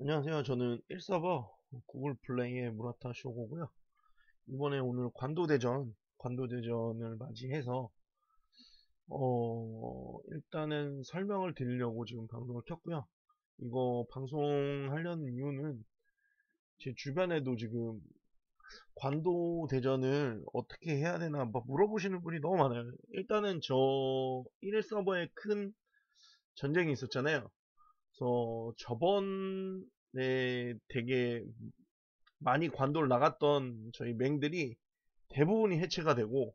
안녕하세요. 저는 1서버 구글 플레이의 무라타 쇼고고요. 이번에 오늘 관도대전, 관도대전을 맞이해서 어, 일단은 설명을 드리려고 지금 방송을 켰고요. 이거 방송하려는 이유는 제 주변에도 지금 관도대전을 어떻게 해야 되나 막 물어보시는 분이 너무 많아요. 일단은 저 1서버에 큰 전쟁이 있었잖아요. 그래서 저번에 되게 많이 관도를 나갔던 저희 맹들이 대부분이 해체가 되고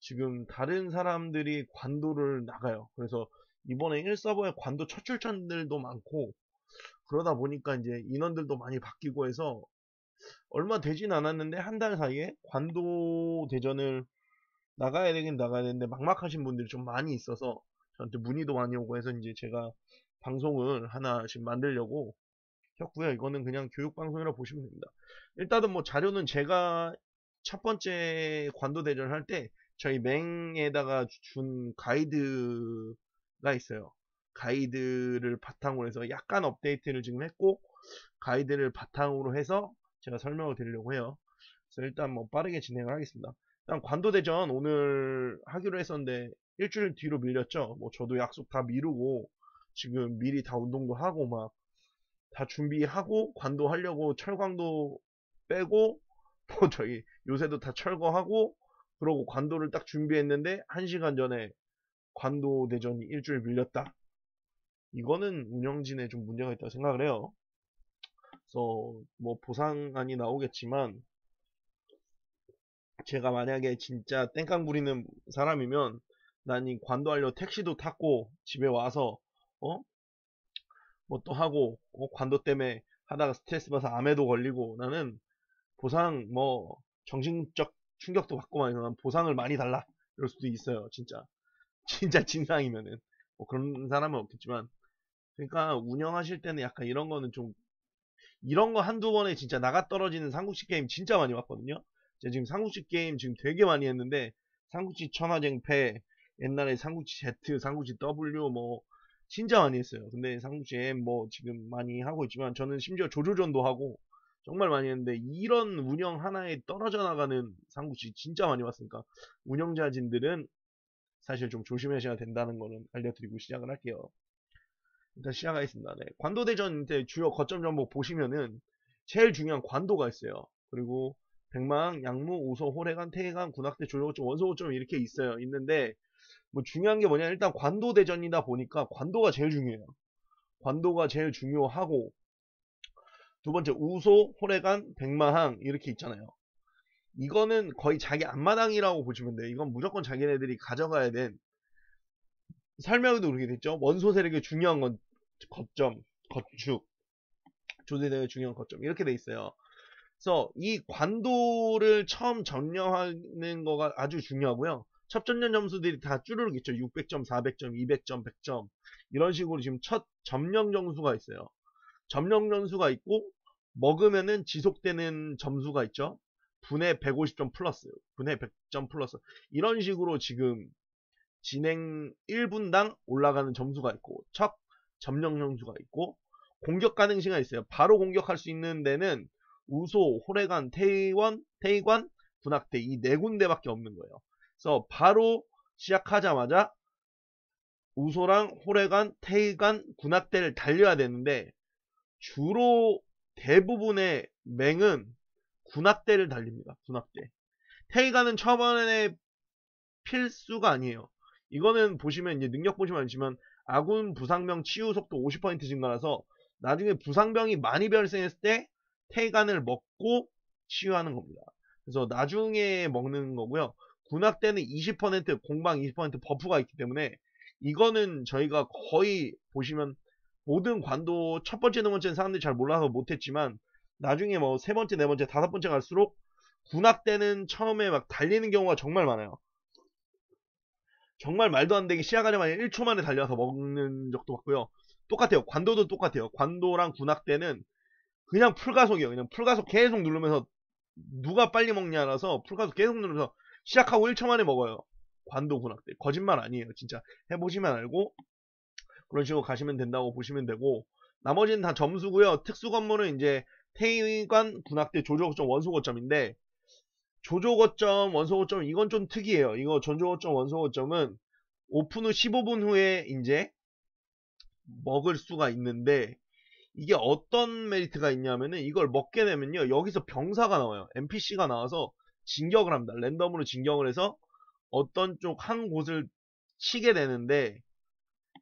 지금 다른 사람들이 관도를 나가요. 그래서 이번에 1서버에 관도 첫 출전들도 많고 그러다 보니까 이제 인원들도 많이 바뀌고 해서 얼마 되진 않았는데 한 달 사이에 관도 대전을 나가야 되긴 나가야 되는데 막막하신 분들이 좀 많이 있어서 저한테 문의도 많이 오고 해서 이제 제가 방송을 하나씩 만들려고 켰고요. 이거는 그냥 교육방송이라 고 보시면 됩니다. 일단은 뭐 자료는 제가 첫 번째 관도 대전을 할때 저희 맹에다가 준 가이드가 있어요. 가이드를 바탕으로 해서 약간 업데이트를 지금 했고 가이드를 바탕으로 해서 제가 설명을 드리려고 해요. 그래서 일단 뭐 빠르게 진행을 하겠습니다. 일단 관도대전 오늘 하기로 했었는데 일주일 뒤로 밀렸죠. 뭐 저도 약속 다 미루고 지금 미리 다 운동도 하고 막 다 준비하고 관도하려고 철광도 빼고 뭐 저희 요새도 다 철거하고 그러고 관도를 딱 준비했는데 1시간 전에 관도 대전이 일주일 밀렸다. 이거는 운영진에 좀 문제가 있다고 생각을 해요. 그래서 뭐 보상안이 나오겠지만 제가 만약에 진짜 땡깡 부리는 사람이면 난 이 관도하려 택시도 탔고 집에 와서 어? 뭐 또 하고 어? 관도 때문에 하다가 스트레스 받아서 암에도 걸리고 나는 보상 뭐 정신적 충격도 받고 막 이러면 보상을 많이 달라. 이럴 수도 있어요 진짜. 진짜 진상이면은. 뭐 그런 사람은 없겠지만. 그러니까 운영하실 때는 약간 이런 거는 좀 이런 거 한두 번에 진짜 나가 떨어지는 삼국지 게임 진짜 많이 봤거든요. 제가 지금 삼국지 게임 지금 되게 많이 했는데 삼국지 천하쟁패 옛날에 삼국지 Z, 삼국지 W 뭐 진짜 많이 했어요. 근데 M 뭐 지금 많이 하고 있지만 저는 심지어 조조전도 하고 정말 많이 했는데 이런 운영 하나에 떨어져 나가는 삼국지 진짜 많이 봤으니까 운영자진들은 사실 좀 조심하셔야 된다는 거는 알려드리고 시작을 할게요. 일단 시작하겠습니다. 네. 관도대전 때 주요 거점 정보 보시면은 제일 중요한 관도가 있어요. 그리고 백망, 양무, 우소, 호래관, 태해관, 군악대, 조조고점, 원소고점 이렇게 있어요. 있는데 뭐 중요한 게 뭐냐 일단 관도 대전이다 보니까 관도가 제일 중요해요. 관도가 제일 중요하고 두 번째 우소, 호래관, 백마항 이렇게 있잖아요. 이거는 거의 자기 앞마당이라고 보시면 돼요. 이건 무조건 자기네들이 가져가야 된 설명에도 그렇게 됐죠. 원소 세력의 중요한 건 거점, 거축, 조세대의 중요한 거점 이렇게 돼 있어요. 그래서 이 관도를 처음 점령하는 거가 아주 중요하고요. 첫 전년 점수들이 다 쭈르륵 있죠. 600점, 400점, 200점, 100점 이런 식으로 지금 첫 점령 점수가 있어요. 점령 점수가 있고 먹으면은 지속되는 점수가 있죠. 분의 150점 플러스, 분의 100점 플러스 이런 식으로 지금 진행 1분당 올라가는 점수가 있고 첫 점령 점수가 있고 공격 가능 시간이 있어요. 바로 공격할 수 있는 데는 우소, 호래관, 태원, 태관, 군악대 이 네 군데밖에 없는 거예요. 그래서 바로 시작하자마자 우소랑 호래관, 태관, 군악대를 달려야 되는데 주로 대부분의 맹은 군악대를 달립니다. 군악대. 태관은 초반에 필수가 아니에요. 이거는 보시면 이제 능력 보시면 알지만 아군 부상병 치유 속도 50% 증가라서 나중에 부상병이 많이 발생했을 때 태관을 먹고 치유하는 겁니다. 그래서 나중에 먹는 거고요. 군악 때는 20% 공방 20% 버프가 있기 때문에 이거는 저희가 거의 보시면 모든 관도 첫 번째, 두 번째는 사람들이 잘 몰라서 못했지만 나중에 뭐 세 번째, 네 번째, 다섯 번째 갈수록 군악 때는 처음에 막 달리는 경우가 정말 많아요. 정말 말도 안 되게 시작하자마자 1초 만에 달려서 먹는 적도 봤고요. 똑같아요. 관도도 똑같아요. 관도랑 군악 때는 그냥 풀가속이에요. 그냥 풀가속 계속 누르면서 누가 빨리 먹냐라서 풀가속 계속 누르면서 시작하고 1초 만에 먹어요. 관도 군악대. 거짓말 아니에요. 진짜 해보시면 알고 그런 식으로 가시면 된다고 보시면 되고 나머지는 다 점수고요. 특수 건물은 이제 태의관 군악대 조조거점 원소거점인데 조조거점 원소거점 이건 좀 특이해요. 이거 전조거점 원소거점은 오픈 후 15분 후에 이제 먹을 수가 있는데 이게 어떤 메리트가 있냐면은 이걸 먹게 되면요 여기서 병사가 나와요. NPC가 나와서 진격을 합니다. 랜덤으로 진격을 해서 어떤 쪽 한 곳을 치게 되는데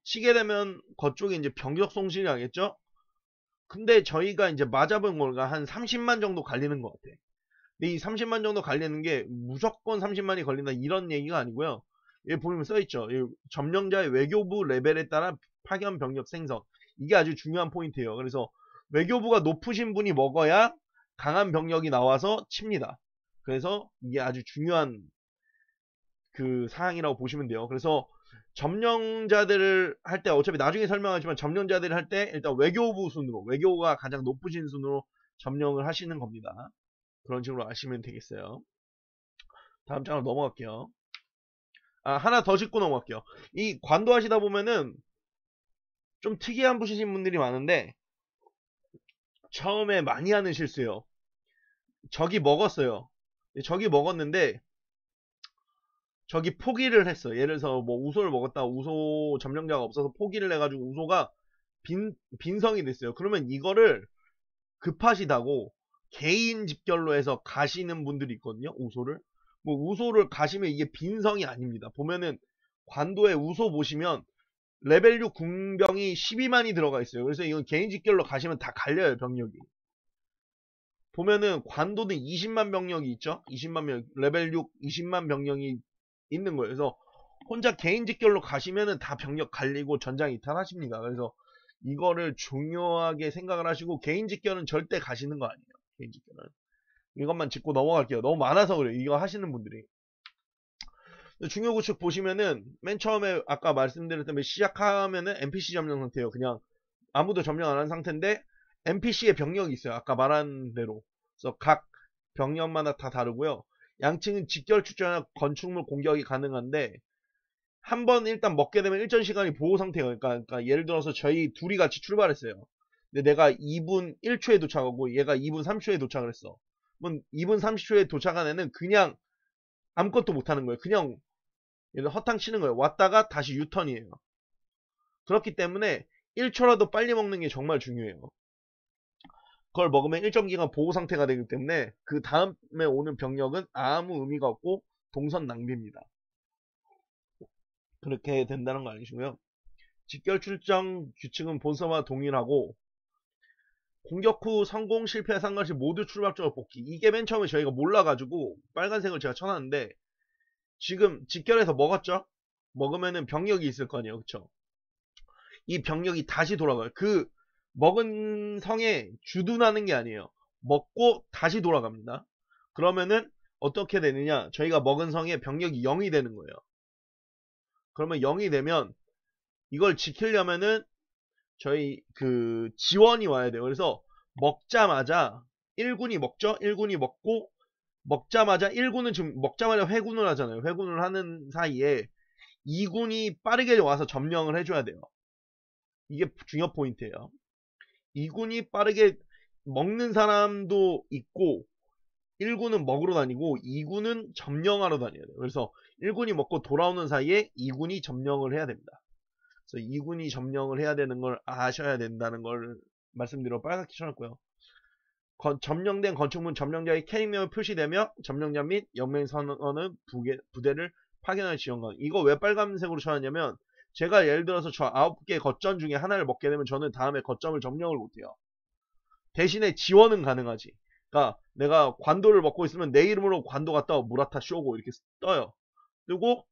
치게 되면 그쪽에 이제 병력 송실이 하겠죠? 근데 저희가 이제 맞아본 걸가 한 30만 정도 갈리는 것 같아. 근데 이 30만 정도 갈리는 게 무조건 30만이 걸린다 이런 얘기가 아니고요. 여기 보면 써있죠. 점령자의 외교부 레벨에 따라 파견 병력 생성 이게 아주 중요한 포인트예요. 그래서 외교부가 높으신 분이 먹어야 강한 병력이 나와서 칩니다. 그래서 이게 아주 중요한 그 사항이라고 보시면 돼요. 그래서 점령자들을 할 때 어차피 나중에 설명하지만 점령자들을 할 때 일단 외교부 순으로 외교가 가장 높으신 순으로 점령을 하시는 겁니다. 그런 식으로 아시면 되겠어요. 다음 장으로 넘어갈게요. 아 하나 더 짚고 넘어갈게요. 이 관도하시다 보면은 좀 특이한 부시신 분들이 많은데 처음에 많이 하는 실수예요. 저기 먹었어요. 저기 먹었는데 저기 포기를 했어. 예를 들어서 뭐 우소를 먹었다. 우소 점령자가 없어서 포기를 해가지고 우소가 빈, 빈성이 됐어요. 그러면 이거를 급하시다고 개인 집결로 해서 가시는 분들이 있거든요. 우소를. 뭐 우소를 가시면 이게 빈성이 아닙니다. 보면은 관도에 우소 보시면 레벨 6 궁병이 12만이 들어가 있어요. 그래서 이건 개인 직결로 가시면 다 갈려요, 병력이. 보면은 관도는 20만 병력이 있죠? 20만 명, 레벨 6 20만 병력이 있는 거예요. 그래서 혼자 개인 직결로 가시면은 다 병력 갈리고 전장 이탈하십니다. 그래서 이거를 중요하게 생각을 하시고 개인 직결은 절대 가시는 거 아니에요. 개인 직결은. 이것만 짚고 넘어갈게요. 너무 많아서 그래요. 이거 하시는 분들이. 중요 구축 보시면은 맨 처음에 아까 말씀드렸던 시작하면은 NPC 점령 상태예요. 그냥 아무도 점령 안 한 상태인데 NPC의 병력이 있어요. 아까 말한 대로. 그래서 각 병력마다 다 다르고요. 양측은 직결 출전이나 건축물 공격이 가능한데 한 번 일단 먹게 되면 일전 시간이 보호 상태예요. 그러니까, 그러니까 예를 들어서 저희 둘이 같이 출발했어요. 근데 내가 2분 1초에 도착하고 얘가 2분 3초에 도착을 했어. 그럼 2분 30초에 도착한 애는 그냥 아무것도 못하는 거예요. 그냥 허탕 치는 거예요. 왔다가 다시 유턴이에요. 그렇기 때문에 1초라도 빨리 먹는 게 정말 중요해요. 그걸 먹으면 일정 기간 보호 상태가 되기 때문에 그 다음에 오는 병력은 아무 의미가 없고 동선 낭비입니다. 그렇게 된다는 거 알겠시고요. 직결 출정 규칙은 본서와 동일하고 공격 후 성공 실패 상관없이 모두 출발적으로 복귀 이게 맨 처음에 저희가 몰라가지고 빨간색을 제가 쳐놨는데 지금 직결해서 먹었죠? 먹으면은 병력이 있을 거 아니에요. 그쵸? 이 병력이 다시 돌아가요. 그 먹은 성에 주둔하는 게 아니에요. 먹고 다시 돌아갑니다. 그러면은 어떻게 되느냐? 저희가 먹은 성에 병력이 0이 되는 거예요. 그러면 0이 되면 이걸 지키려면은 저희 그 지원이 와야 돼요. 그래서 먹자마자 1군이 먹죠? 1군이 먹고 먹자마자 1군은 지금 먹자마자 회군을 하잖아요. 회군을 하는 사이에 2군이 빠르게 와서 점령을 해줘야 돼요. 이게 중요 포인트예요. 2군이 빠르게 먹는 사람도 있고 1군은 먹으러 다니고 2군은 점령하러 다녀야 돼요. 그래서 1군이 먹고 돌아오는 사이에 2군이 점령을 해야 됩니다. 그래서 2군이 점령을 해야 되는 걸 아셔야 된다는 걸 말씀드려 빨갛게 쳐놨고요. 건, 점령된 건축물 점령자의 캐릭명을 표시되며 점령자 및 영맹선언은 부대를 파견할 지원관 이거 왜 빨간색으로 쳐놨냐면 제가 예를 들어서 저 9개 거점 중에 하나를 먹게 되면 저는 다음에 거점을 점령을 못해요. 대신에 지원은 가능하지. 그러니까 내가 관도를 먹고 있으면 내 이름으로 관도 갔다 무라타 쇼고 이렇게 떠요. 그리고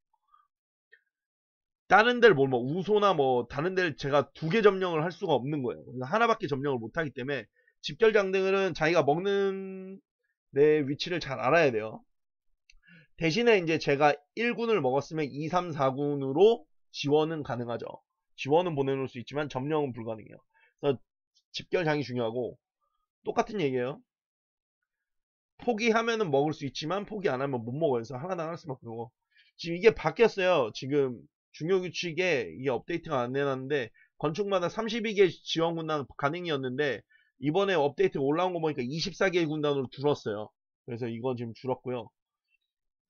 다른 데를 뭐, 뭐 우소나 뭐 다른 데를 제가 두 개 점령을 할 수가 없는 거예요. 하나밖에 점령을 못 하기 때문에 집결장들은 자기가 먹는 내 위치를 잘 알아야 돼요. 대신에 이제 제가 1군을 먹었으면 2, 3, 4군으로 지원은 가능하죠. 지원은 보내놓을 수 있지만 점령은 불가능해요. 그래서 집결장이 중요하고 똑같은 얘기예요. 포기하면은 먹을 수 있지만 포기 안 하면 못 먹어요. 그래서 하나당 하나씩 먹고 지금 이게 바뀌었어요. 지금 중요 규칙에 이게 업데이트가 안 해놨는데 건축마다 32개 지원 군단 가능이었는데 이번에 업데이트 올라온 거 보니까 24개 군단으로 줄었어요. 그래서 이건 지금 줄었고요.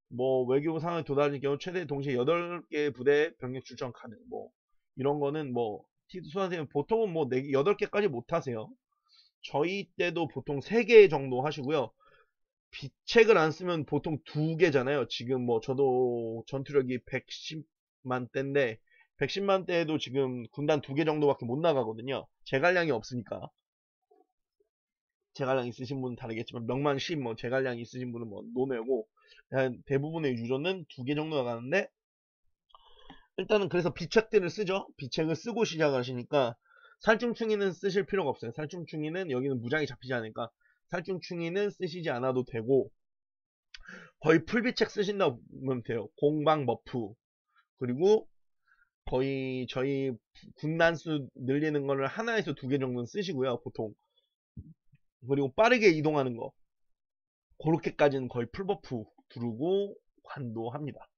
뭐 외교부 상황에 도달할 경우 최대 동시에 8개 부대 병력 출전 가능. 뭐 이런 거는 뭐 티드 수선생님 보통은 뭐 4개, 8개까지 못 하세요. 저희 때도 보통 3개 정도 하시고요. 비책을 안 쓰면 보통 2개잖아요. 지금 뭐 저도 전투력이 110만 대인데 110만 대에도 지금 군단 2개 정도밖에 못 나가거든요. 제갈량이 없으니까. 제갈량 있으신 분은 다르겠지만 명만 10, 뭐 제갈량 있으신 분은 뭐 노내고 대부분의 유저는 2개 정도 나가는데 일단은 그래서 비책들을 쓰죠. 비책을 쓰고 시작하시니까 살충충이는 쓰실 필요가 없어요. 살충충이는 여기는 무장이 잡히지 않으니까 살충충이는 쓰시지 않아도 되고 거의 풀비책 쓰신다고 보면 돼요. 공방 버프 그리고 거의 저희 군단수 늘리는 거를 하나에서 두 개 정도는 쓰시고요. 보통 그리고 빠르게 이동하는 거 그렇게까지는 거의 풀버프 두르고 관도합니다.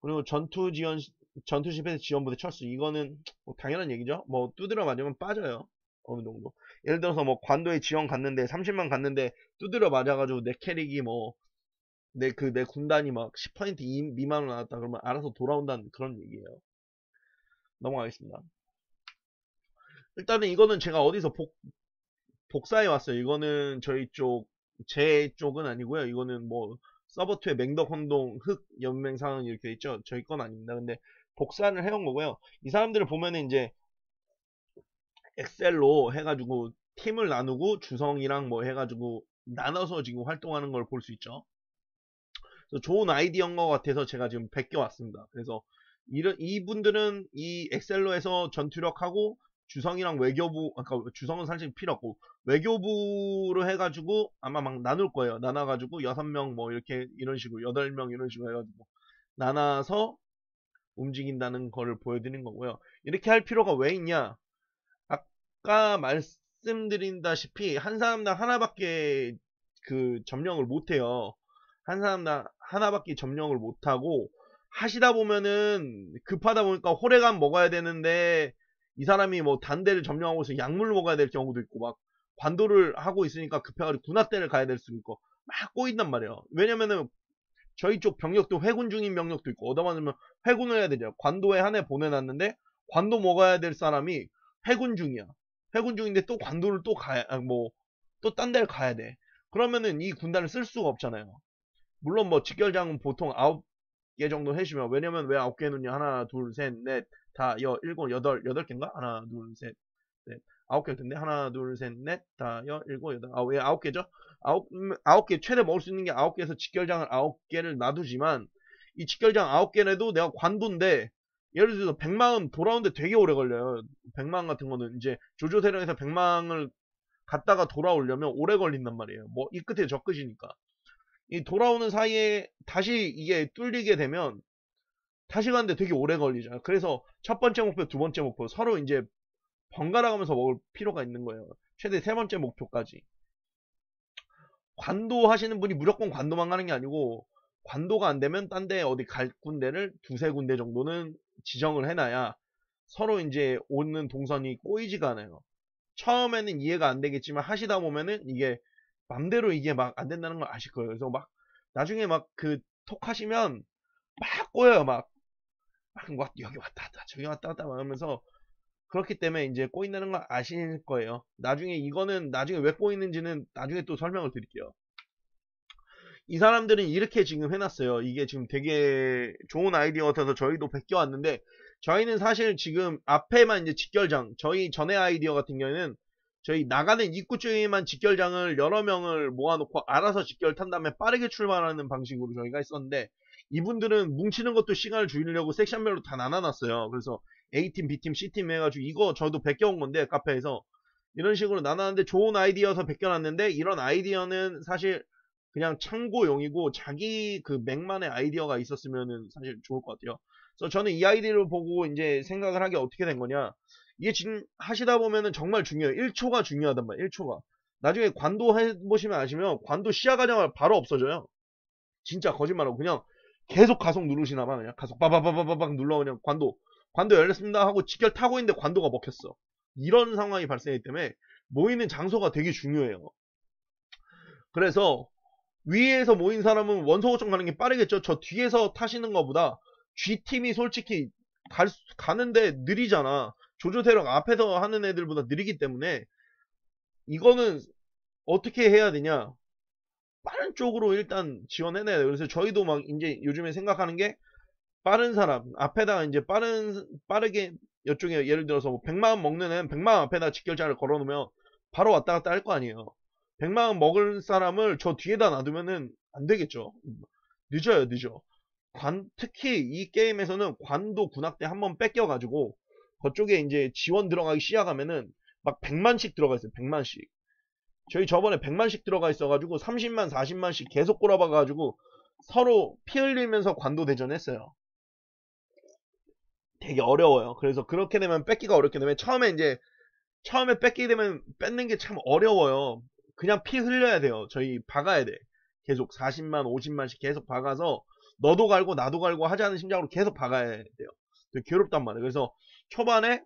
그리고 전투 지원 전투 실패 지원부대 철수 이거는 뭐 당연한 얘기죠. 뭐 두드려 맞으면 빠져요. 어느 정도. 예를 들어서 뭐 관도에 지원 갔는데 30만 갔는데 두드려 맞아가지고 내 캐릭이 뭐 내 그내 군단이 막 10% 미만으로 나왔다 그러면 알아서 돌아온다는 그런 얘기예요. 넘어가겠습니다. 일단은 이거는 제가 어디서 복, 복사해 왔어요. 이거는 저희 쪽, 제 쪽은 아니고요. 이거는 뭐 서버2의 맹덕 혼동 흑 연맹상은 이렇게 있죠. 저희 건 아닙니다. 근데 복사를 해온 거고요. 이 사람들을 보면은 이제 엑셀로 해가지고 팀을 나누고 주성이랑 뭐 해가지고 나눠서 지금 활동하는 걸 볼 수 있죠. 좋은 아이디어인 것 같아서 제가 지금 베껴왔습니다. 그래서 이런 이분들은 이 엑셀로에서 전투력하고 주성이랑 외교부 아까 주성은 사실 필요 없고 외교부로 해가지고 아마 막 나눌 거예요. 나눠가지고 여섯 명 뭐 이렇게 이런 식으로 여덟 명 이런 식으로 해가지고 나눠서 움직인다는 거를 보여드리는 거고요. 이렇게 할 필요가 왜 있냐? 아까 말씀드린다시피 한 사람당 하나밖에 그 점령을 못해요. 한 사람당 하나밖에 점령을 못하고 하시다 보면은 급하다 보니까 호래감 먹어야 되는데 이 사람이 뭐 단대를 점령하고 있어 약물을 먹어야 될 경우도 있고 막 관도를 하고 있으니까 급해가지고 군화대를 가야 될 수도 있고 막 꼬인단 말이에요. 왜냐면은 저희 쪽 병력도 회군 중인 병력도 있고 얻어맞으면 회군을 해야 되죠. 관도에 한 해 보내놨는데 관도 먹어야 될 사람이 회군 중이야. 회군 중인데 또 관도를 또 가야 아, 뭐또 딴 데를 가야 돼. 그러면은 이 군단을 쓸 수가 없잖아요. 물론 뭐 직결장은 보통 아홉 개 정도 해주면 왜냐면 왜 아홉 개 해놓냐 하나 둘 셋 넷 다, 여, 일곱, 여덟, 여덟 개인가? 하나, 둘, 셋, 넷. 아홉 개일 텐데. 하나, 둘, 셋, 넷, 다, 여, 일곱, 여덟, 아홉, 예, 아홉 개죠? 아홉, 음, 아홉 개, 최대 먹을 수 있는 게 아홉 개에서 직결장을 아홉 개를 놔두지만, 이 직결장 아홉 개라도 내가 관도인데, 예를 들어서 백망은 돌아오는데 되게 오래 걸려요. 백망 같은 거는 이제 조조대령에서 백망을 갔다가 돌아오려면 오래 걸린단 말이에요. 뭐 이 끝에 저 끝이니까. 이 돌아오는 사이에 다시 이게 뚫리게 되면 다시 가는데 되게 오래 걸리잖아요. 그래서 첫 번째 목표, 두 번째 목표 서로 이제 번갈아 가면서 먹을 필요가 있는 거예요. 최대 세 번째 목표까지. 관도 하시는 분이 무조건 관도만 가는 게 아니고 관도가 안 되면 딴 데 어디 갈 군데를 두세 군데 정도는 지정을 해놔야 서로 이제 오는 동선이 꼬이지가 않아요. 처음에는 이해가 안 되겠지만 하시다 보면은 이게 맘대로 이게 막 안 된다는 걸 아실 거예요. 그래서 막 나중에 막 그 톡 하시면 막 꼬여요. 막 여기 왔다 갔다 저기 왔다 갔다 하면서 그렇기 때문에 이제 꼬인다는 걸 아실 거예요. 나중에 이거는 나중에 왜 꼬이는지는 나중에 또 설명을 드릴게요. 이 사람들은 이렇게 지금 해놨어요. 이게 지금 되게 좋은 아이디어 같아서 저희도 베껴왔는데 저희는 사실 지금 앞에만 이제 직결장 저희 전에 아이디어 같은 경우에는 저희 나가는 입구 쪽에만 직결장을 여러 명을 모아놓고 알아서 직결 탄 다음에 빠르게 출발하는 방식으로 저희가 했었는데 이분들은 뭉치는 것도 시간을 줄이려고 섹션별로 다 나눠놨어요. 그래서 A팀, B팀, C팀 해가지고 이거 저도 베껴온 건데 카페에서 이런 식으로 나눴는데 좋은 아이디어여서 베껴놨는데 이런 아이디어는 사실 그냥 참고용이고 자기 그 맥만의 아이디어가 있었으면은 사실 좋을 것 같아요. 그래서 저는 이 아이디어를 보고 이제 생각을 하게 어떻게 된 거냐. 이게 지금 하시다 보면은 정말 중요해요. 1초가 중요하단 말이에요. 1초가. 나중에 관도 해보시면 아시면 관도 시야 가정을 바로 없어져요. 진짜 거짓말하고 그냥 계속 가속 누르시나 봐 그냥 가속 빠바바바바박 눌러 그냥 관도 관도 열렸습니다 하고 직결 타고 있는데 관도가 먹혔어. 이런 상황이 발생하기 때문에 모이는 장소가 되게 중요해요. 그래서 위에서 모인 사람은 원소 고점 가는 게 빠르겠죠. 저 뒤에서 타시는 것보다 G팀이 솔직히 갈, 가는데 느리잖아. 조조대력 앞에서 하는 애들보다 느리기 때문에 이거는 어떻게 해야 되냐. 빠른 쪽으로 일단 지원해내야 돼요. 그래서 저희도 막 이제 요즘에 생각하는 게 빠른 사람 앞에다가 이제 빠른 빠르게 이쪽에 예를 들어서 뭐 100만 원 먹는 애는 100만 원 앞에다 직결자를 걸어놓으면 바로 왔다 갔다 할 거 아니에요. 100만 원 먹을 사람을 저 뒤에다 놔두면은 안 되겠죠. 늦어요, 늦어. 관, 특히 이 게임에서는 관도 군악대 한 번 뺏겨가지고 그쪽에 이제 지원 들어가기 시작하면은 막 100만씩 들어가 있어요. 100만씩. 저희 저번에 100만씩 들어가 있어가지고 30만, 40만씩 계속 꼬라박아가지고 서로 피 흘리면서 관도 대전했어요. 되게 어려워요. 그래서 그렇게 되면 뺏기가 어렵게 되면 처음에 이제 처음에 뺏기게 되면 뺏는 게 참 어려워요. 그냥 피 흘려야 돼요. 저희 박아야 돼. 계속 40만, 50만씩 계속 박아서 너도 갈고 나도 갈고 하자는 심장으로 계속 박아야 돼요. 되게 괴롭단 말이에요. 그래서 초반에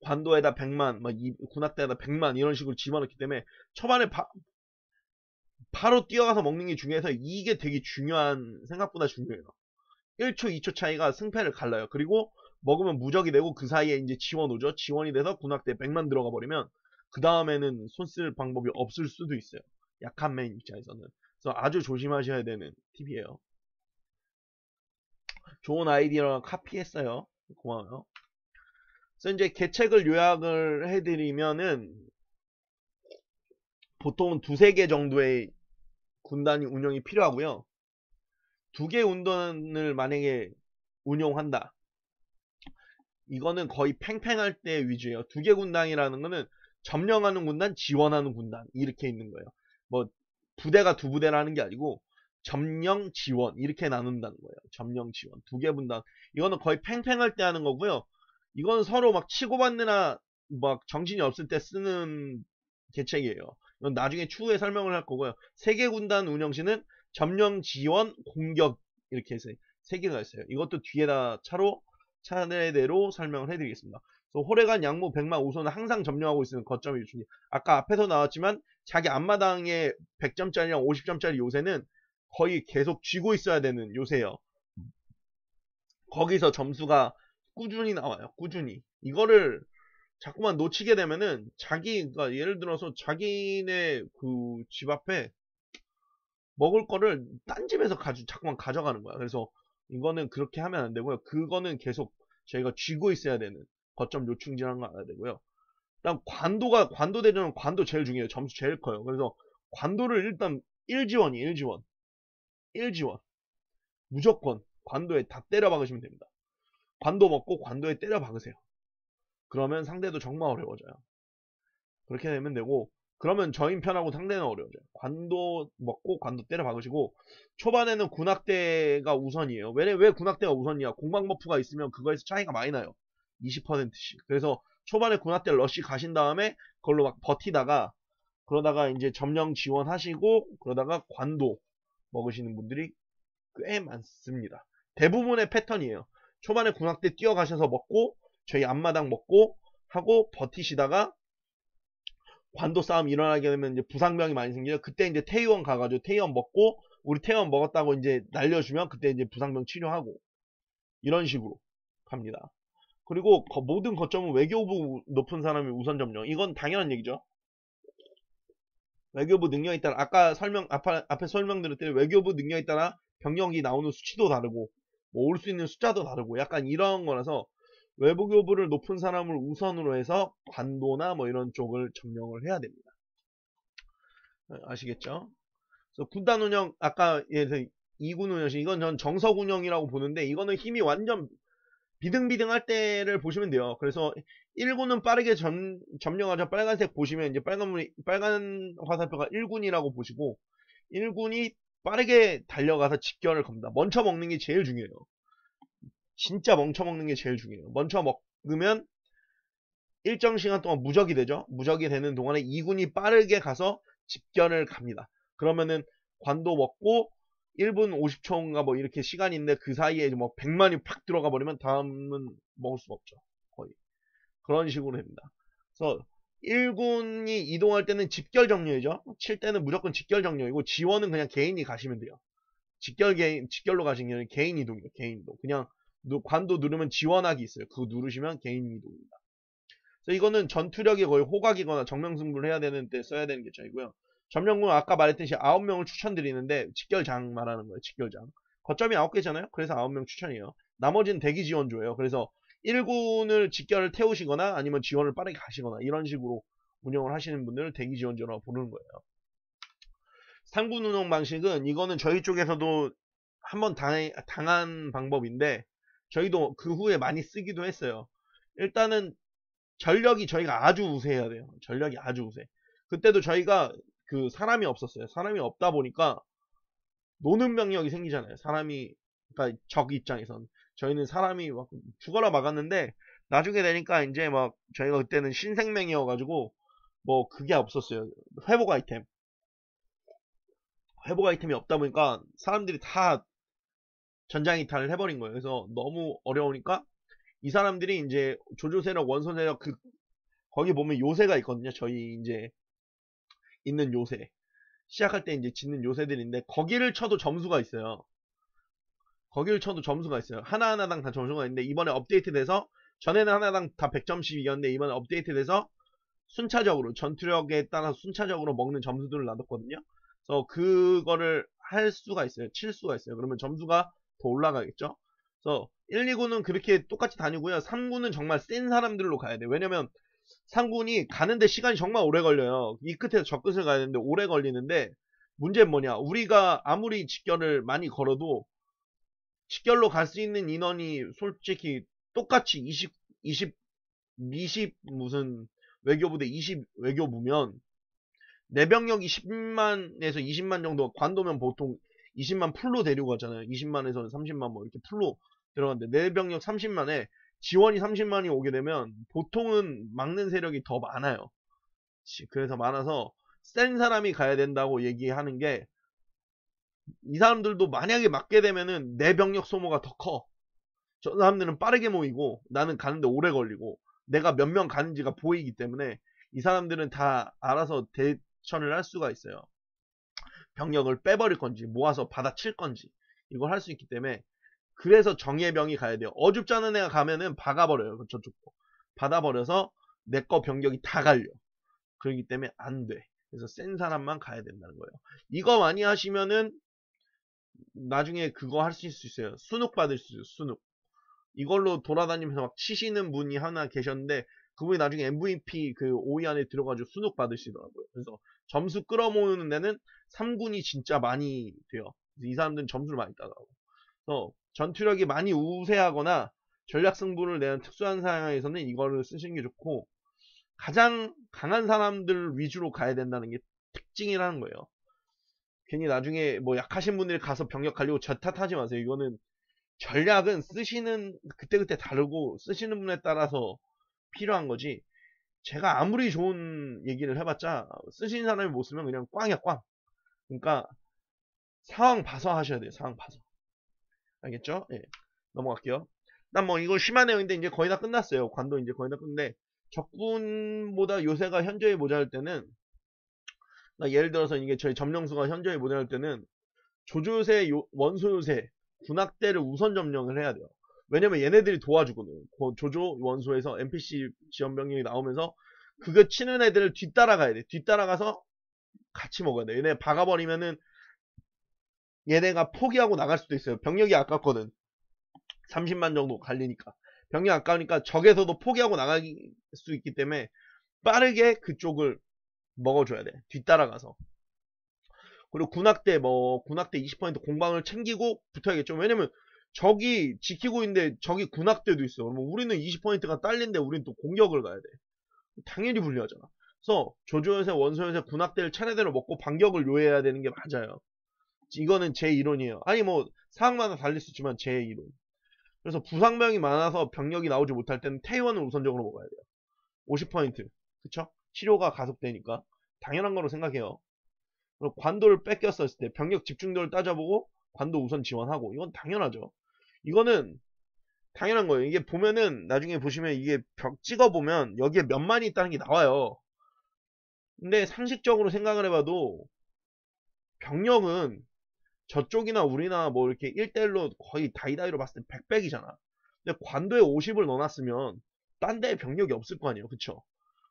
관도에다 100만, 막 군악대에다 100만 이런 식으로 집어넣기 때문에 초반에 바, 바로 뛰어가서 먹는 게 중요해서 이게 되게 중요한 생각보다 중요해요. 1초, 2초 차이가 승패를 갈라요. 그리고 먹으면 무적이 되고 그 사이에 이제 지원 오죠. 지원이 돼서 군악대 100만 들어가 버리면 그 다음에는 손 쓸 방법이 없을 수도 있어요. 약한 메인 입장에서는. 그래서 아주 조심하셔야 되는 팁이에요. 좋은 아이디어랑 카피했어요. 고마워요. 그래서 이제 계책을 요약을 해드리면은 보통은 두세 개 정도의 군단이 운영이 필요하고요. 두 개 운동을 만약에 운용한다. 이거는 거의 팽팽할 때 위주예요. 두 개 군단이라는 거는 점령하는 군단, 지원하는 군단 이렇게 있는 거예요. 뭐 부대가 두 부대라는 게 아니고 점령, 지원 이렇게 나눈다는 거예요. 점령, 지원 두 개 분단. 이거는 거의 팽팽할 때 하는 거고요. 이건 서로 막 치고받느나 막 정신이 없을 때 쓰는 계책이에요. 이건 나중에 추후에 설명을 할 거고요. 세계 군단 운영시는 점령, 지원, 공격 이렇게 해서 세 개가 있어요. 이것도 뒤에다 차로 차례대로 설명을 해드리겠습니다. 호래간 양무 백마 우선은 항상 점령하고 있는 거점이 중요. 아까 앞에서 나왔지만 자기 앞마당에 100점짜리랑 50점짜리 요새는 거의 계속 쥐고 있어야 되는 요새예요. 거기서 점수가 꾸준히 나와요. 꾸준히. 이거를 자꾸만 놓치게 되면은 자기가 그러니까 예를 들어서 자기네 그 집 앞에 먹을 거를 딴 집에서 가져 자꾸만 가져가는 거야. 그래서 이거는 그렇게 하면 안 되고요. 그거는 계속 저희가 쥐고 있어야 되는 거점 요충지라는 거 알아야 되고요. 일단 관도가 관도 대전은 관도 제일 중요해요. 점수 제일 커요. 그래서 관도를 일단 1지원이 1지원. 1지원. 무조건 관도에 다 때려 박으시면 됩니다. 관도 먹고 관도에 때려 박으세요. 그러면 상대도 정말 어려워져요. 그렇게 되면 되고 그러면 저인 편하고 상대는 어려워져요. 관도 먹고 관도 때려 박으시고 초반에는 군악대가 우선이에요. 왜, 왜 군악대가 우선이야? 공방 버프가 있으면 그거에서 차이가 많이 나요. 20%씩. 그래서 초반에 군악대 러쉬 가신 다음에 그걸로 막 버티다가 그러다가 이제 점령 지원하시고 그러다가 관도 먹으시는 분들이 꽤 많습니다. 대부분의 패턴이에요. 초반에 군악대 뛰어가셔서 먹고 저희 앞마당 먹고 하고 버티시다가 관도 싸움 일어나게 되면 이제 부상병이 많이 생겨요. 그때 이제 태의원 가가지고 태의원 먹고 우리 태의원 먹었다고 이제 날려주면 그때 이제 부상병 치료하고 이런 식으로 갑니다. 그리고 모든 거점은 외교부 높은 사람이 우선 점령. 이건 당연한 얘기죠. 외교부 능력에 따라 아까 설명 앞에, 앞에 설명드렸더니 외교부 능력에 따라 병력이 나오는 수치도 다르고 뭐 올 수 있는 숫자도 다르고 약간 이런 거라서 외부 교부를 높은 사람을 우선으로 해서 관도나 뭐 이런 쪽을 점령을 해야 됩니다. 아시겠죠? 그래서 군단 운영 아까 예서 2군 운영시 이건 전 정석 운영이라고 보는데 이거는 힘이 완전 비등비등할 때를 보시면 돼요. 그래서 1군은 빠르게 점, 점령하죠. 빨간색 보시면 이제 빨간 빨간 화살표가 1군이라고 보시고 1군이 빠르게 달려가서 직결을 겁니다. 먼저 먹는 게 제일 중요해요. 진짜 멈춰먹는 게 제일 중요해요. 먼저 먹으면 일정 시간 동안 무적이 되죠. 무적이 되는 동안에 2군이 빠르게 가서 집결을 갑니다. 그러면은 관도 먹고 1분 50초인가 뭐 이렇게 시간이 있는데 그 사이에 뭐 100만이 팍 들어가 버리면 다음은 먹을 수가 없죠. 거의. 그런 식으로 됩니다. 그래서 1군이 이동할 때는 집결 정렬이죠. 칠 때는 무조건 집결 정렬이고 지원은 그냥 개인이 가시면 돼요. 직결 개인, 직결로 가시면 개인 이동이에요. 개인 이동. 그냥 관도 누르면 지원하기 있어요. 그거 누르시면 개인 이동입니다. 그래서 이거는 전투력이 거의 호각이거나 정명승부를 해야 되는데 써야 되는 게 저이고요. 점령군 아까 말했듯이 9명을 추천드리는데 직결장 말하는 거예요. 직결장. 거점이 9개잖아요. 그래서 9명 추천이에요. 나머지는 대기 지원조예요. 그래서 1군을 직결을 태우시거나 아니면 지원을 빠르게 가시거나 이런 식으로 운영을 하시는 분들을 대기 지원조라고 부르는 거예요. 상군 운영 방식은 이거는 저희 쪽에서도 한번 당한 방법인데 저희도 그 후에 많이 쓰기도 했어요. 일단은 전력이 저희가 아주 우세해야 돼요. 전력이 아주 우세. 그때도 저희가 그 사람이 없었어요. 사람이 없다 보니까 노는 병력이 생기잖아요. 사람이 그러니까 적 입장에선 저희는 사람이 막 죽어라 막았는데 나중에 되니까 이제 막 저희가 그때는 신생명이어가지고 뭐 그게 없었어요. 회복 아이템. 회복 아이템이 없다 보니까 사람들이 다 전장 이탈을 해버린 거예요. 그래서 너무 어려우니까 이 사람들이 이제 조조 세력, 원소 세력 그 거기 보면 요새가 있거든요. 저희 이제 있는 요새 시작할 때 이제 짓는 요새들인데 거기를 쳐도 점수가 있어요. 거기를 쳐도 점수가 있어요. 하나하나당 다 점수가 있는데 이번에 업데이트돼서 전에는 하나당 다 100점씩 이겼는데 이번에 업데이트돼서 순차적으로 전투력에 따라 순차적으로 먹는 점수들을 놔뒀거든요. 그래서 그거를 할 수가 있어요. 칠 수가 있어요. 그러면 점수가 더 올라가겠죠. 그래서 1, 2군은 그렇게 똑같이 다니고요. 3군은 정말 센 사람들로 가야 돼요. 왜냐면 3군이 가는데 시간이 정말 오래 걸려요. 이 끝에서 저 끝을 가야 되는데 오래 걸리는데 문제는 뭐냐. 우리가 아무리 직결을 많이 걸어도 직결로 갈 수 있는 인원이 솔직히 똑같이 20, 20, 20 무슨 외교부대 20 외교부면 내병력이 10만에서 20만 정도 관도면 보통 20만 풀로 데리고 가잖아요. 20만에서 30만 뭐 이렇게 풀로 들어갔는데 내병력 30만에 지원이 30만이 오게 되면 보통은 막는 세력이 더 많아요. 그래서 많아서 센 사람이 가야 된다고 얘기하는 게 이 사람들도 만약에 막게 되면은 내 병력 소모가 더 커. 저 사람들은 빠르게 모이고 나는 가는데 오래 걸리고 내가 몇 명 가는지가 보이기 때문에 이 사람들은 다 알아서 대, 추천을 할 수가 있어요. 병력을 빼버릴 건지 모아서 받아칠 건지 이걸 할 수 있기 때문에 그래서 정예병이 가야 돼요. 어줍지 않은 애가 가면은 박아버려요. 저쪽도. 받아버려서 내 거 병력이 다 갈려. 그렇기 때문에 안 돼. 그래서 센 사람만 가야 된다는 거예요. 이거 많이 하시면은 나중에 그거 할수 있어요. 순욱 받을 수 있어요. 순욱. 이걸로 돌아다니면서 막 치시는 분이 하나 계셨는데 그분이 나중에 MVP 그 5위 안에 들어가지고 순욱 받으시더라고요. 그래서 점수 끌어모으는 데는 3군이 진짜 많이 돼요. 이 사람들은 점수를 많이 따더라고. 그래서 전투력이 많이 우세하거나 전략 승부를 내는 특수한 상황에서는 이거를 쓰시는 게 좋고 가장 강한 사람들 위주로 가야 된다는 게 특징이라는 거예요. 괜히 나중에 뭐 약하신 분들이 가서 병력 가려고 저 탓하지 마세요. 이거는 전략은 쓰시는 그때그때 다르고 쓰시는 분에 따라서 필요한 거지 제가 아무리 좋은 얘기를 해봤자 쓰신 사람이 못 쓰면 그냥 꽝이야 꽝 그러니까 상황 봐서 하셔야 돼요 상황 봐서 알겠죠? 예. 넘어갈게요 난뭐 이거 심한 내용인데 이제 거의 다 끝났어요 관도 이제 거의 다 끝났는데 적군보다 요새가 현저히 모자랄 때는 예를 들어서 이게 저희 점령수가 현저히 모자랄 때는 조조요새 원소요새 군악대를 우선 점령을 해야 돼요 왜냐면 얘네들이 도와주거든. 그 조조 원소에서 NPC 지원 병력이 나오면서 그거 치는 애들을 뒤따라가야 돼. 뒤따라가서 같이 먹어야 돼. 얘네 박아버리면은 얘네가 포기하고 나갈 수도 있어요. 병력이 아깝거든. 30만 정도 갈리니까. 병력 아까우니까 적에서도 포기하고 나갈 수 있기 때문에 빠르게 그쪽을 먹어줘야 돼. 뒤따라가서. 그리고 군악대 뭐 군악대 20% 공방을 챙기고 붙어야겠죠. 왜냐면 적이 지키고 있는데 적이 군악대도 있어. 그러면 우리는 20포인트가 딸린데 우리는 또 공격을 가야 돼. 당연히 불리하잖아. 그래서 조조연세, 원소연세 군악대를 차례대로 먹고 반격을 요해야 되는 게 맞아요. 이거는 제 이론이에요. 아니 뭐 상황마다 달릴 수 있지만 제 이론. 그래서 부상병이 많아서 병력이 나오지 못할 때는 태의원을 우선적으로 먹어야 돼요. 50포인트. 그쵸? 치료가 가속되니까. 당연한 거로 생각해요. 그리고 관도를 뺏겼었을 때 병력 집중도를 따져보고 관도 우선 지원하고 이건 당연하죠. 이거는 당연한 거예요. 이게 보면은 나중에 보시면 이게 벽 찍어 보면 여기에 몇 만이 있다는 게 나와요. 근데 상식적으로 생각을 해봐도 병력은 저쪽이나 우리나 뭐 이렇게 1대1로 거의 다이다이로 봤을 때 100백이잖아. 근데 관도에 50을 넣어놨으면 딴 데에 병력이 없을 거 아니에요. 그쵸?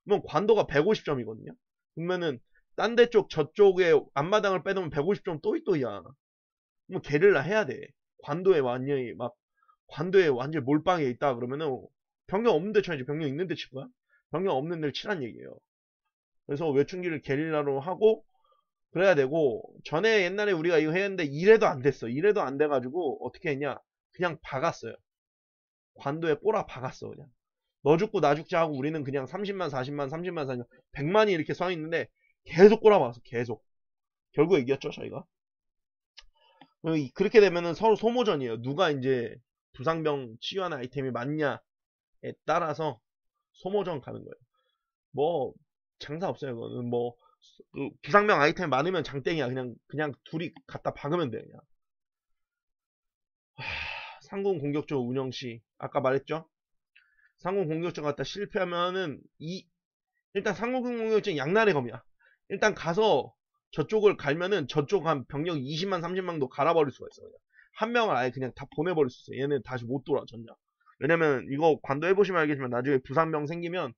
그러면 관도가 150점이거든요. 그러면은 딴 데 쪽 저쪽에 앞마당을 빼놓으면 150점 또이또이야. 그럼 게릴라 해야 돼. 관도에 완전히 막 관도에 완전 몰빵에 있다 그러면은 병력 없는 데 쳐야지 병력 있는 데 칠 거야? 병력 없는 데를 치란 얘기예요. 그래서 외충기를 게릴라로 하고 그래야 되고 전에 옛날에 우리가 이거 했는데 이래도 안 됐어. 이래도 안 돼가지고 어떻게 했냐? 그냥 박았어요. 관도에 꼬라 박았어 그냥. 너 죽고 나 죽자 하고 우리는 그냥 30만 40만 30만 40만 100만이 이렇게 써 있는데 계속 꼬라 박았어. 계속. 결국에 이겼죠 저희가. 그렇게 되면은 서로 소모전이에요. 누가 이제 부상병 치유하는 아이템이 많냐에 따라서 소모전 가는 거예요. 뭐 장사 없어요. 그거는 뭐그 부상병 아이템 많으면 장땡이야. 그냥 그냥 둘이 갖다 박으면 돼 그냥. 하, 상공 공격적 운영 시 아까 말했죠. 상공 공격적 갖다 실패하면은 이 일단 상공 공격적 양날의 검이야. 일단 가서 저쪽을 갈면은 저쪽 한 병력 20만 30만도 갈아버릴 수가 있어. 그냥. 한 명을 아예 그냥 다 보내버릴 수 있어. 얘는 다시 못 돌아 전혀. 왜냐면 이거 관도 해보시면 알겠지만 나중에 부상병 생기면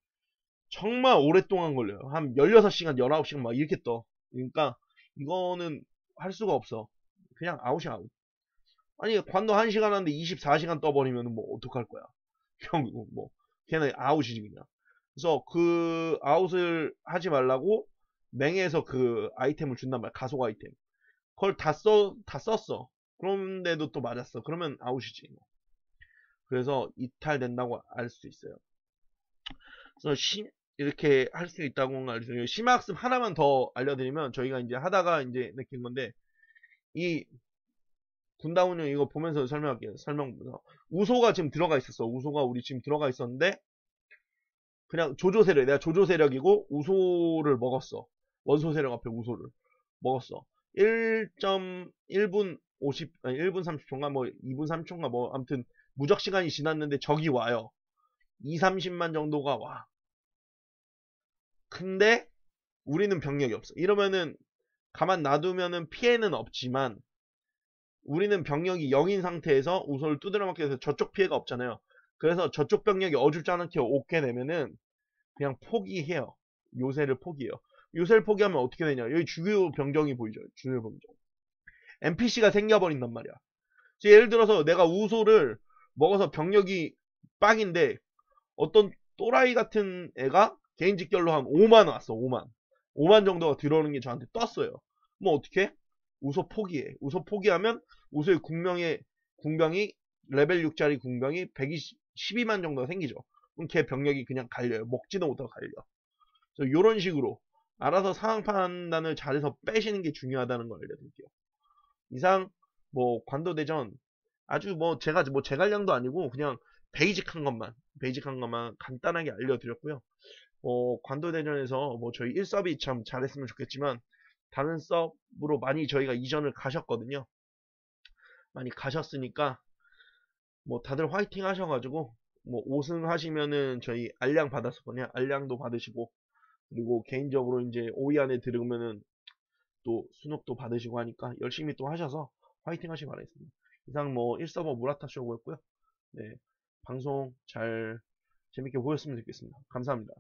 정말 오랫동안 걸려요. 한 16시간, 19시간 막 이렇게 떠. 그러니까 이거는 할 수가 없어. 그냥 아웃이야 아웃. 아니 관도 1시간 하는데 24시간 떠버리면 뭐 어떡할 거야. 결국 뭐 걔는 아웃이지 그냥. 그래서 그 아웃을 하지 말라고 맹에서 그 아이템을 준단 말이야. 가속 아이템. 그걸 다 써, 다 썼어. 그런데도 또 맞았어. 그러면 아웃이지. 뭐. 그래서 이탈된다고 알 수 있어요. 그래서 시, 이렇게 할 수 있다고 알려드려요. 심화학습 하나만 더 알려드리면 저희가 이제 하다가 이제 느낀 건데 이 군다 운영 이거 보면서 설명할게요. 설명부터 우소가 지금 들어가 있었어. 우소가 우리 지금 들어가 있었는데 그냥 조조 세력 내가 조조 세력이고 우소를 먹었어. 원소 세력 앞에 우소를 먹었어. 1.1분 50 아니 1분 30초인가 뭐 2분 3초인가 뭐 아무튼 무적 시간이 지났는데 적이 와요. 2, 30만 정도가 와. 근데 우리는 병력이 없어. 이러면은 가만 놔두면은 피해는 없지만 우리는 병력이 0인 상태에서 우소를 두드려 맞게 돼서 저쪽 피해가 없잖아요. 그래서 저쪽 병력이 어줄자않게 오게 되면은 그냥 포기해요. 요새를 포기해요. 요새를 포기하면 어떻게 되냐. 여기 주요 병정이 보이죠. 주요 병정. NPC가 생겨버린단 말이야. 예를 들어서 내가 우소를 먹어서 병력이 빵인데 어떤 또라이 같은 애가 개인 직결로 한 5만 왔어 5만 5만 정도가 들어오는 게 저한테 떴어요 뭐 어떻게 우소 포기해 우소 포기하면 우소의 궁명의 궁병이 레벨 6짜리 궁병이 112만 정도가 생기죠. 그럼 걔 병력이 그냥 갈려요. 먹지도 못하고 갈려. 그래서 이런 식으로 알아서 상황 판단을 잘해서 빼시는 게 중요하다는 걸 알려드릴게요. 이상 뭐 관도대전 아주 뭐 제가 뭐 제갈량도 아니고 그냥 베이직한 것만 베이직한 것만 간단하게 알려드렸고요. 어, 관도대전에서 뭐 저희 1서비 참 잘했으면 좋겠지만 다른 서브로 많이 저희가 이전을 가셨거든요. 많이 가셨으니까 뭐 다들 화이팅 하셔가지고 뭐 5승 하시면은 저희 알량 받았었거든요. 알량도 받으시고 그리고 개인적으로 이제 5위 안에 들으면은 또 순옥도 받으시고 하니까 열심히 또 하셔서 화이팅 하시기 바라겠습니다. 이상 뭐 1서버 무라타쇼고였고요. 네 방송 잘 재밌게 보셨으면 좋겠습니다. 감사합니다.